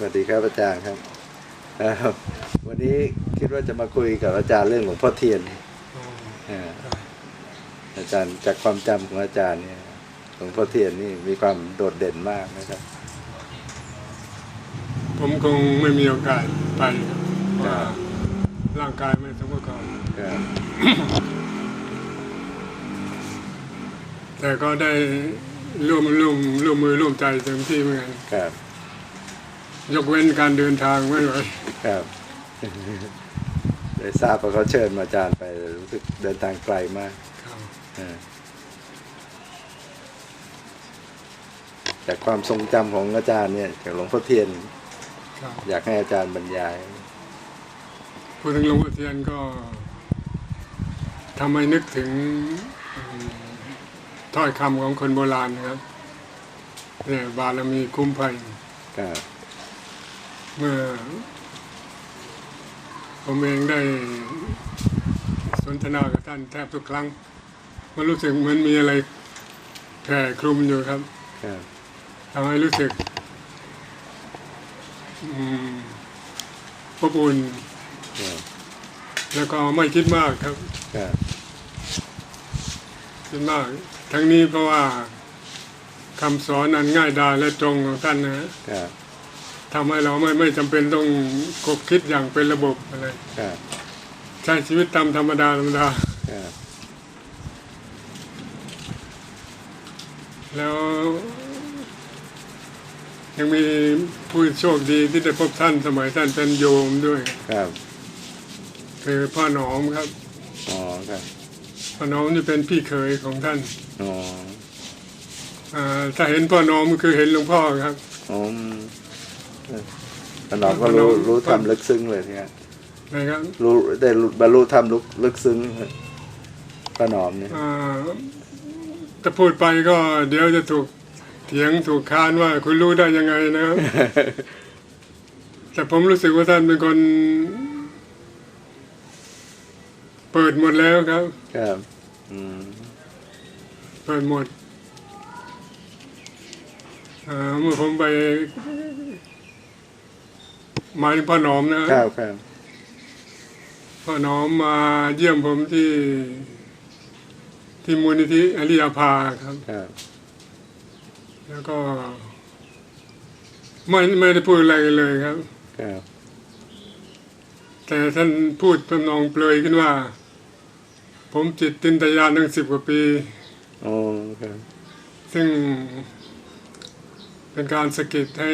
สวัสดีครับอาจารย์ครับเอ่อวันนี้คิดว่าจะมาคุยกับอาจารย์เรื่องหลวงพ่อเทียนเอ่ออาจารย์จากความจำของอาจารย์เนี่ยหลวงพ่อเทียนนี่มีความโดดเด่นมากนะครับ ผมคงไม่มีโอกาสไปครับเพราะว่าร่างกายไม่สมประกอบครับแต่ก็ได้ร่วมร่วมร่วมมือร่วมใจเต็มที่เหมือนกันครับ ยกเว้นการเดินทางไม่ไหวครับได้ทราบว่าเขาเชิญมาอาจารย์ไปรู้สึกเดินทางไกลมากครับเออแต่ความทรงจำของอาจารย์เนี่ยจากหลวงพ่อเทียนครับอยากให้อาจารย์บรรยายพูดถึงหลวงพ่อเทียนก็ทำให้นึกถึงอืมถ้อยคำของคนโบราณนะครับเนี่ยบารมีคุ้มภัยครับ เมื่อผมเองได้สนทนากับท่านแทบทุกครั้ง มันรู้สึกเหมือนมีอะไรแผ่คลุมอยู่ครับครับทำให้รู้สึกอืมอบอุ่นครับแล้วก็ไม่คิดมากครับครับคิดมาก ทั้งนี้เพราะว่าคำสอนอันง่ายดายและตรงของท่านนะฮะครับ ทำให้เราไม่ไม่จำเป็นต้องกบคิดอย่างเป็นระบบอะไรครับใช้ชีวิตตามธรรมดาธรรมดา ครับแล้ว ยังมีผู้โชคดีที่ได้พบท่านสมัยท่านเป็นโยมด้วย ครับคือพ่อหนอมครับ อ๋อครับพ่อหนอมนี่เป็นพี่เขยของท่านอ๋ออ่าถ้าเห็นพ่อหนอมก็คือเห็นหลวงพ่อครับ อ๋อ ขนอมก็รู้ขนอมรู้ทำลึกซึ้งเลยเนี่ยนะครับรู้ได้บรรลุทำลึกลึกซึ้งขนอมเนี่ยอ่าถ้าพูดไปก็ เดี๋ยวจะถูกเถียงถูกค้านว่าคุณรู้ได้ยังไงนะครับแต่ผมรู้สึกว่าท่านเป็นคน เปิดหมดแล้วครับครับอืมเปิดหมดอ่าเมื่อผมไปห มายถึงพ่อหนอมนะครับครับพ่อหนอมมาเยี่ยมผมที่ ที่มูลนิธิอริยภาครับ ครับ แล้วก็ ไม่ไม่ได้พูดอะไรกันเลยครับ ครับ แต่ท่านพูดทำนองเปลยขึ้นว่า ผมจิตตินตยานตั้งสิบกว่าปีอ๋อครับ ซึ่งเป็นการสะกิดให้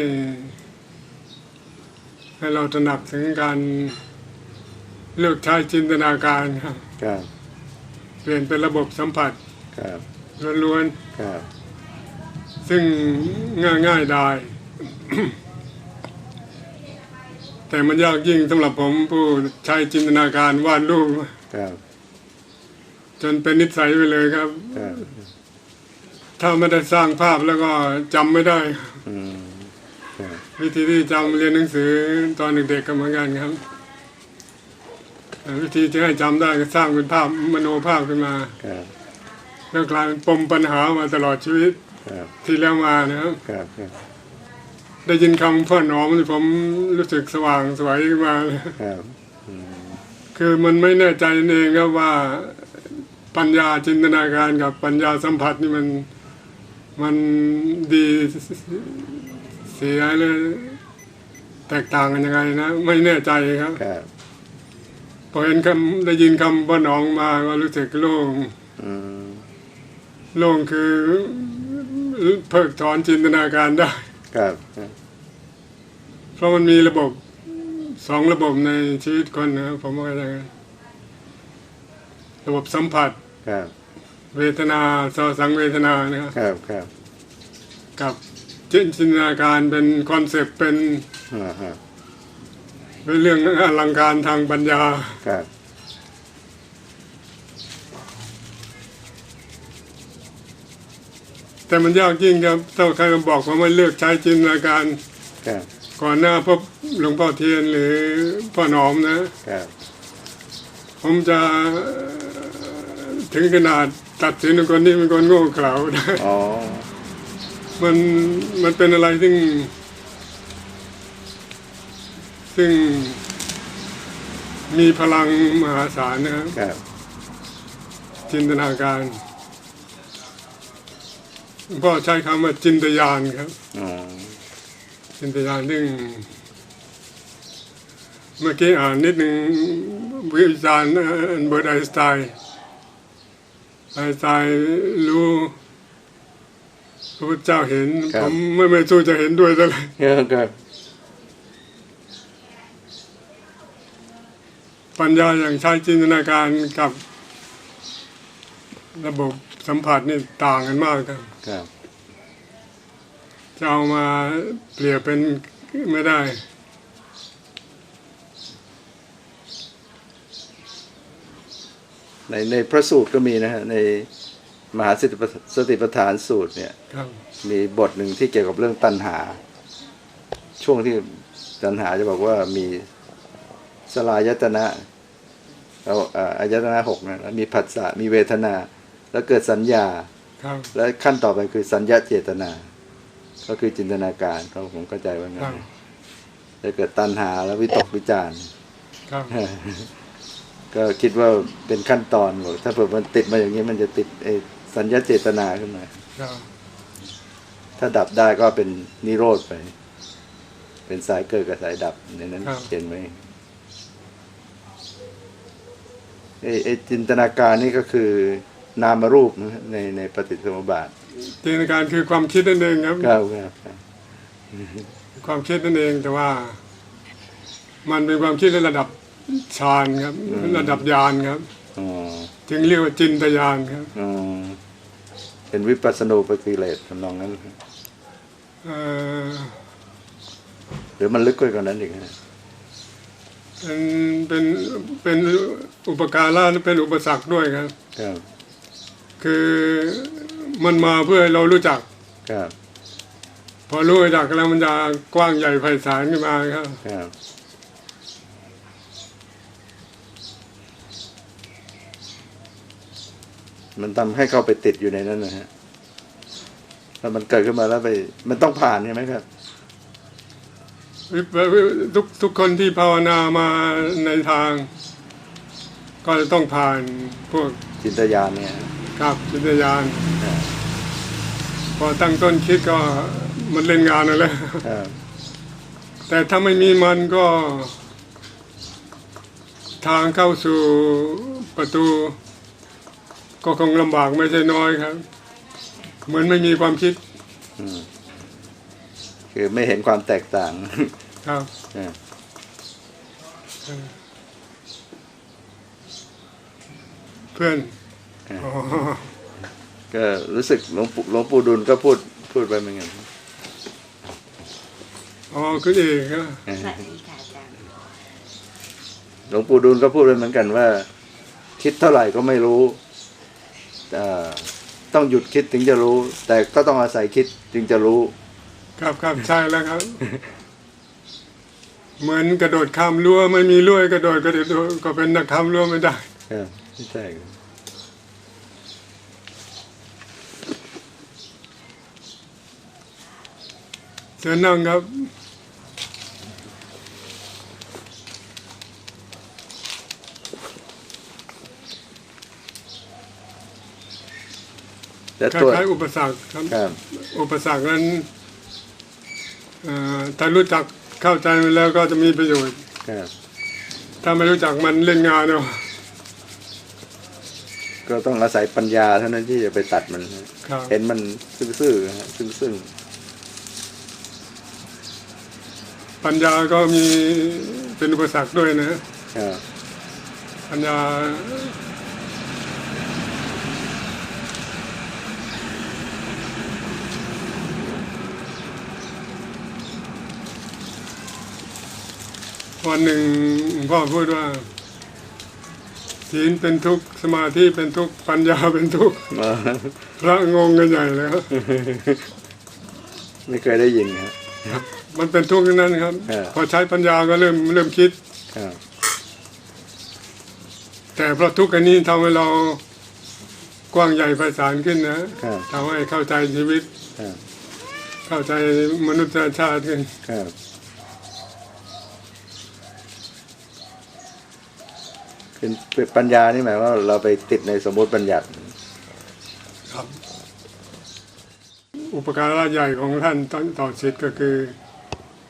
ให้เราตระหนักถึงการเลือกใช้จินตนาการครับครับเปลี่ยนเป็นระบบสัมผัสครับล้วนครับๆซึ่งง่ายง่ายๆได้ แต่มันยากยิ่งสำหรับผมผู้ใช้จินตนาการวาดรูปครับจนเป็นนิสัยไปเลยครับครับถ้าไม่ได้สร้างภาพแล้วก็จำไม่ได้ อืมครับ วิธีที่จำเรียนหนังสือตอนเด็กๆก็เหมือนกันครับแต่วิธีที่ให้จำได้ก็สร้างเป็นภาพมโนภาพขึ้นมาครับแล้วกลายเป็นปมปัญหามาตลอดชีวิตครับที่แล้วมานะครับครับครับได้ยินคำพ่อหนอมนี่ผมรู้สึกสว่างสวยขึ้นมาเลยครับอืมคือมันไม่แน่ใจนั่นเองครับว่าปัญญาจินตนาการกับปัญญาสัมผัสนี่มันมันดีเสียเลยแตกต่างกันยังไงนะ ไม่แน่ใจครับครับพอเห็นคำได้ยินคำพ่อหนองมาก็รู้สึกโล่งอืมโล่งคือเพิกถอนจินตนาการได้ครับครับ เพราะมันมีระบบสองระบบในชีวิตคนนะครับผมว่าอย่างนั้นระบบสัมผัส ครับ เวทนาสอสังเวทนานะครับ ครับครับกับ จินจินตนาการเป็นคอนเซปต์เป็นอ่าฮะเป็นเรื่องอลังการทางปัญญาครับแต่มันยากยิ่งครับถ้าใครมาบอกว่าไม่เลือกใช้จินตนาการครับก่อนหน้าพบหลวงพ่อเทียนหรือพ่อหนอมนะครับผมจะถึงขนาดตัดสินคนนี้เป็นคนโง่เขลาได้อ๋อ มันมันเป็นอะไรซึ่ง ซึ่งมีพลังมหาศาลนะครับครับจินตนาการหลวงพ่อใช้คำว่าจินตยานครับอ๋อจินตยานซึ่งเมื่อกี้อ่านนิดหนึ่งวิจารณ์อันเบิร์ตไอน์สไตน์ไอน์สไตน์รู้ พระพุทธเจ้าเห็นผมไม่ไม่สู้จะเห็นด้วยซะเลยครับปัญญาอย่างใช้จินตนาการกับ ระบบสัมผัสนี่ต่างกันมากครับ ครับจะเอามาเปรียบเป็นไม่ได้ ในในพระสูตรก็มีนะฮะใน มหาสติปัฏสติปัฏฐานสูตรเนี่ยครับมีบทหนึ่งที่เกี่ยวกับเรื่องตัณหา ช่วงที่ตัณหาจะบอกว่ามีสลายตนะเราอ่าอายตนะหกนะแล้วมีผัสสะมีเวทนา แล้วเกิดสัญญาครับและขั้นต่อไปคือสัญญาเจตนา ก็คือจินตนาการเขาผมเข้าใจว่าคงั้รันบจะเกิดตัณหาแล้ววิตกวิจารณ์ครับก็คิดว่าเป็นขั้นตอนบอกถ้าเผื่อมันติดมาอย่างนี้มันจะติดไอ้ สัญญาเจตนาขึ้นมาครับถ้าดับได้ก็เป็นนิโรธไป เป็นสายเกิดกับสายดับในนั้นเขียนไว้ไอ้ไอ้จินตนาการนี่ก็คือนามรูปนะในในปฏิสมบาทจินตนาการคือความคิดนั่นเองครับครับครับครับความคิดนั่นเองแต่ว่า มันเป็นความคิดในระดับฌานครับ ระดับญาณครับอ๋อจึงเรียกว่าจินตยานครับอ๋อ เป็นวิปัสสนูปกิเลสทำนองนั้นเอ่อหรือมันลึกกว่านั้นอีกฮะเป็นเป็นเป็นอุปการะและเป็นอุปสรรคด้วยครับครับคือมันมาเพื่อให้เรารู้จักครับพอรู้จักแล้วมันจะกว้างใหญ่ไพศาลขึ้นมาครับครับ มันทำให้เข้าไปติดอยู่ในนั้นนะฮะแล้วมันเกิดขึ้นมาแล้วไป มันต้องผ่านใช่ไหมครับวิปวิทุกทุกคนที่ภาวนามาในทาง ก็จะต้องผ่านพวกจินตยานเนี่ยกับจิตยานครับพอตั้งต้นคิดก็มันเล่นงานนั่นแหละครับแต่ถ้าไม่มีมันก็ ทางเข้าสู่ประตู ก็คงลำบากไม่ใช่น้อยครับ เหมือนไม่มีความคิดอืมคือไม่เห็นความแตกต่าง ครับอ่าเพื่อนอ่าอ๋อก็รู้สึกหลวงปู่หลวงปู่ดุลก็พูดพูดไปเหมือนกันอ๋อคือเอกครับอ่าสวัสดีค่ะอาจารย์หลวงปู่ดูลก็พูดไปเหมือนกันว่า คิดเท่าไหร่ก็ไม่รู้เอ่อ ต้องหยุดคิดถึงจะรู้ แต่ก็ต้องอาศัยคิดจึงจะรู้ ครับครับใช่แล้วครับ เหมือนกระโดดข้ามรั้วไม่มีรั้วให้กระโดดกระโดดก็เป็นนักข้ามรั้วไม่ได้ครับไม่ใช่ครับเชิญนั่งครับ แต่คตัวล้ายๆอุปสรรคครับครับ อุปสรรคนั้นเอ่อถ้ารู้จักเข้าใจมันแล้วก็จะมีประโยชน์ครับถ้าไม่รู้จักมันเล่นงานเนาะก็ต้องอาศัยปัญญาเท่านั้นที่จะไปตัดมันครับเห็นมันซื่อๆนะฮะซึ่งปัญญาก็มีเป็นอุปสรรคด้วยนะๆครับปัญญา วันหนึ่งหลวงพ่อพูดว่าศีลเป็นทุกข์สมาธิเป็นทุกข์ปัญญาเป็นทุกข์อ๋อพระงงกันใหญ่เลยครับไม่เคยได้ยินครับ มันเป็นทุกข์ทั้งนั้นครับเออพอใช้ปัญญาก็เริ่มเริ่มคิดครับแต่เพราะทุกข์อันนี้ทำให้เรากว้างใหญ่ไพศาลขึ้นนะครับทำให้เข้าใจชีวิตครับเข้าใจมนุษยชาติขึ้น ครับ เป็นเป็นปัญญานี่หมายว่าเราไปติดในสมมติบัญญัติครับอุปการะใหญ่ของท่านต่อต่อสิทธิ์ก็คือ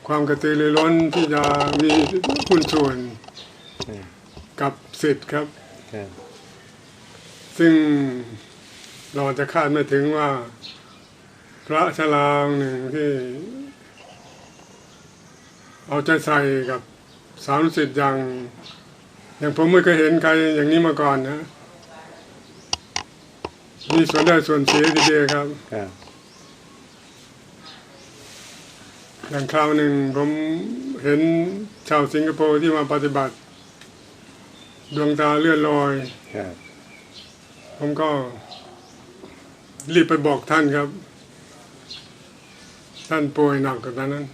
ความกระตือรือร้นที่จะมีหุ้นส่วนอืมกับสิทธิ์ครับครับ ซึ่งเราจะคาดไม่ถึงว่า พระชราองค์หนึ่งที่ เอาใจใส่กับสามสิทธิ์อย่าง อย่างผมไม่เคยเห็นใครอย่างนี้มาก่อนนะมีส่วนได้ส่วนเสียทีเดียวครับครับอย่างคราวหนึ่งผมเห็นชาวสิงคโปร์ที่มาปฏิบัติ ดวงตาเลื่อนลอยครับผมก็ รีบไปบอกท่านครับ ท่านป่วยหนักกว่าตอนนั้น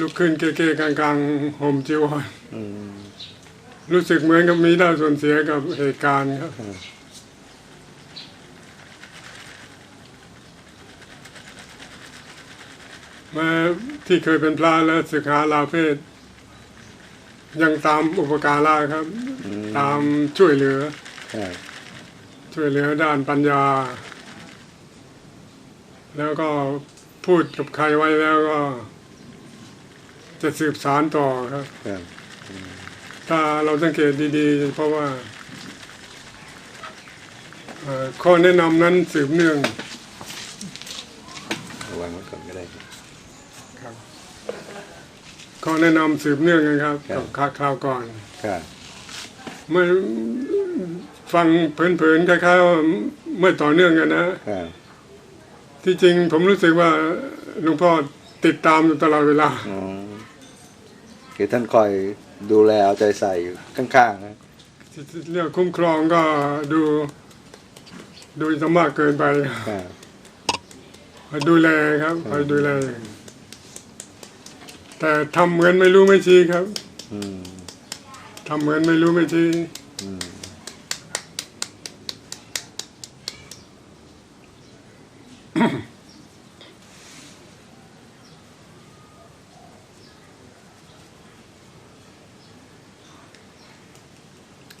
ลุกขึ้นเก้ๆกลางๆห่มจีวรอืม รู้สึกเหมือนกับมีได้ส่วนเสียกับเหตุการณ์ครับครับแมาที่เคยเป็นพระแล้วศึกษาลาเพศ ยังตามอุปการะครับอืมตามช่วยเหลือครับช่วยเหลือด้านปัญญา แล้วก็พูดกับใครไว้แล้วก็ จะสืบสารต่อครับครับ ถ้าเราสังเกตดีๆ เพราะว่าเอ่อข้อแนะนำนั้นสืบเนื่องเอาวางไว้ก่อนก็ได้ข้อแนะนำสืบเนื่องกันครับครักับบคราวก่อนครับไม่ฟังเพลินๆคล้ายๆว่าไม่ต่อเนื่องกันนะครับที่จริงผมรู้สึกว่าหลวงพ่อติดตามอยู่ตลอดเวลาอ๋อคือท่านคอย ดูแลเอาใจใส่อยู่ข้างๆนะเรื่องคุ้มครองก็ดู ดูจะมากเกินไปครับคอยดูแลครับคอยดูแล แต่ทำเหมือนไม่รู้ไม่ชี้ครับอืมทำเหมือนไม่รู้ไม่ชี้อืม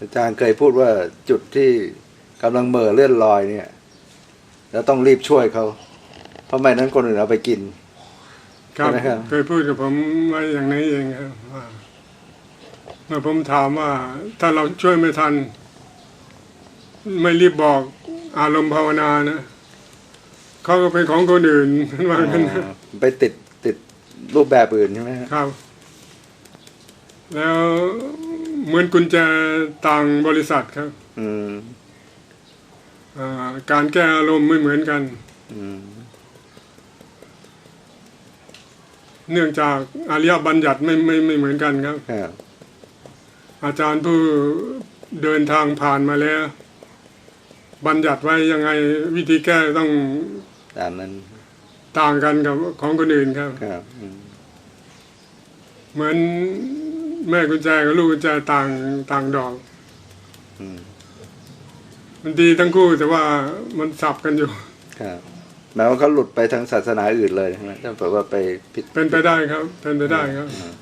อาจารย์เคยพูดว่าจุดที่กำลังเหม่อเลื่อนลอยเนี่ยแล้วต้องรีบช่วยเขา เพราะไม่นั้นคนอื่นเอาไปกินครับใช่ไหมครับเคยพูดกับผมไว้อย่างนี้เองครับว่าเมื่อผมถามว่า ถ้าเราช่วยไม่ทัน ไม่รีบบอกอารมณ์ภาวนานะเขาก็เป็นของคนอื่นว่างั้นนะอ๋อไปติดติดรูปแบบอื่นใช่ไหมฮะครับ แล้ว เหมือนกุญแจต่างบริษัทครับอืมอ่าการแก้อารมณ์ไม่เหมือนกันอืมเนื่องจากอริยบัญญัติไม่ไม่ไม่เหมือนกันครับครับ อาจารย์ผู้เดินทางผ่านมาแล้ว บัญญัติไว้ยังไงวิธีแก้ต้องตามนั้นต่างกันกับของคนอื่นครับครับอืมเหมือน แม่กุญแจกับลูกกุญแจต่างต่างดอกอืมมันดีทั้งคู่แต่ว่ามันสับกันอยู่ครับหมายว่าเขาหลุดไปทางศาสนาอื่นเลยใช่ไหมถ้าเผื่อว่าไปผิดเป็นไปได้ครับ เป็นไปได้ครับอืม